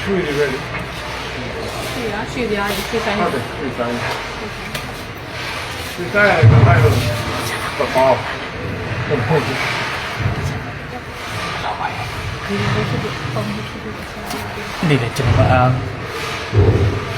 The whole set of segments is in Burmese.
ချွေတွေပဲလေရွှေရရွှေပြားကြီးရွှေဆိုင်ဟုတ်တယ်ချွေဆိုင်ချွေဆိုင်ရတယ်ခိုင်းလို့ပပောင်းဟုတ်တယ်ဒီလေကျွန်တော်အားဆက်လာပါတော့အဲဒီကမှပြီးတော့ဟုတ်ဖောင်းပါဒီတော့လောက်တာဒီ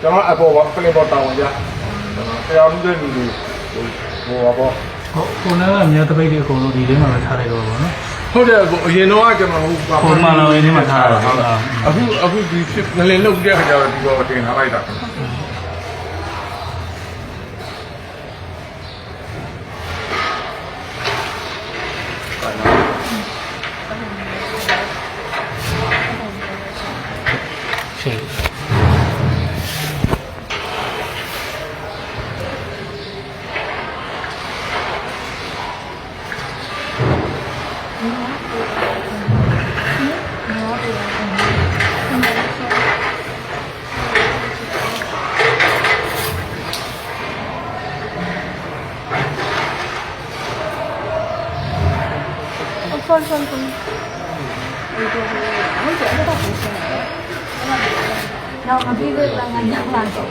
က်တောင်နေရမှာကျွန်တော်ကျွန်တော်အပေါ်ကပလင်ပေါ်တောင်ကြကျွန်တော်တရားမှုတဲ့လူတွေဟိုဟိုပါဟုတ်ကိုနာကမြေတပိတ်တွေအကုန်လုံးဒီထဲမှာပဲထားလိုက်တော့ပါတော့ဟုတ်တယ်ကိုအရင်တော့ကျွန်တော်ဟိုဟိုမှလောင်းရင်းထဲမှာထားတာဟုတ်လားအခုအခုဒီဖြစ်ငလင်လုတ်တဲ့ခါကျတော့ဒီတော့တင်ထားလိုက်တာ con con con. Đâu mà biết được là ngành nhạc làm tổ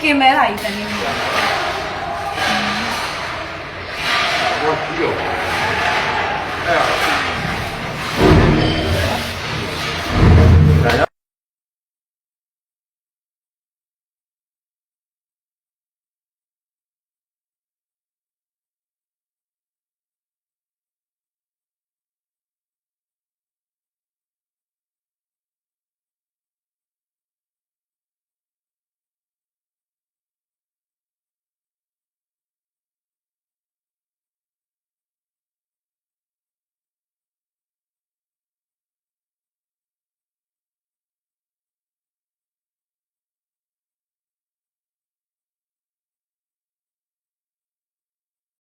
kia mẹ lại tình yêu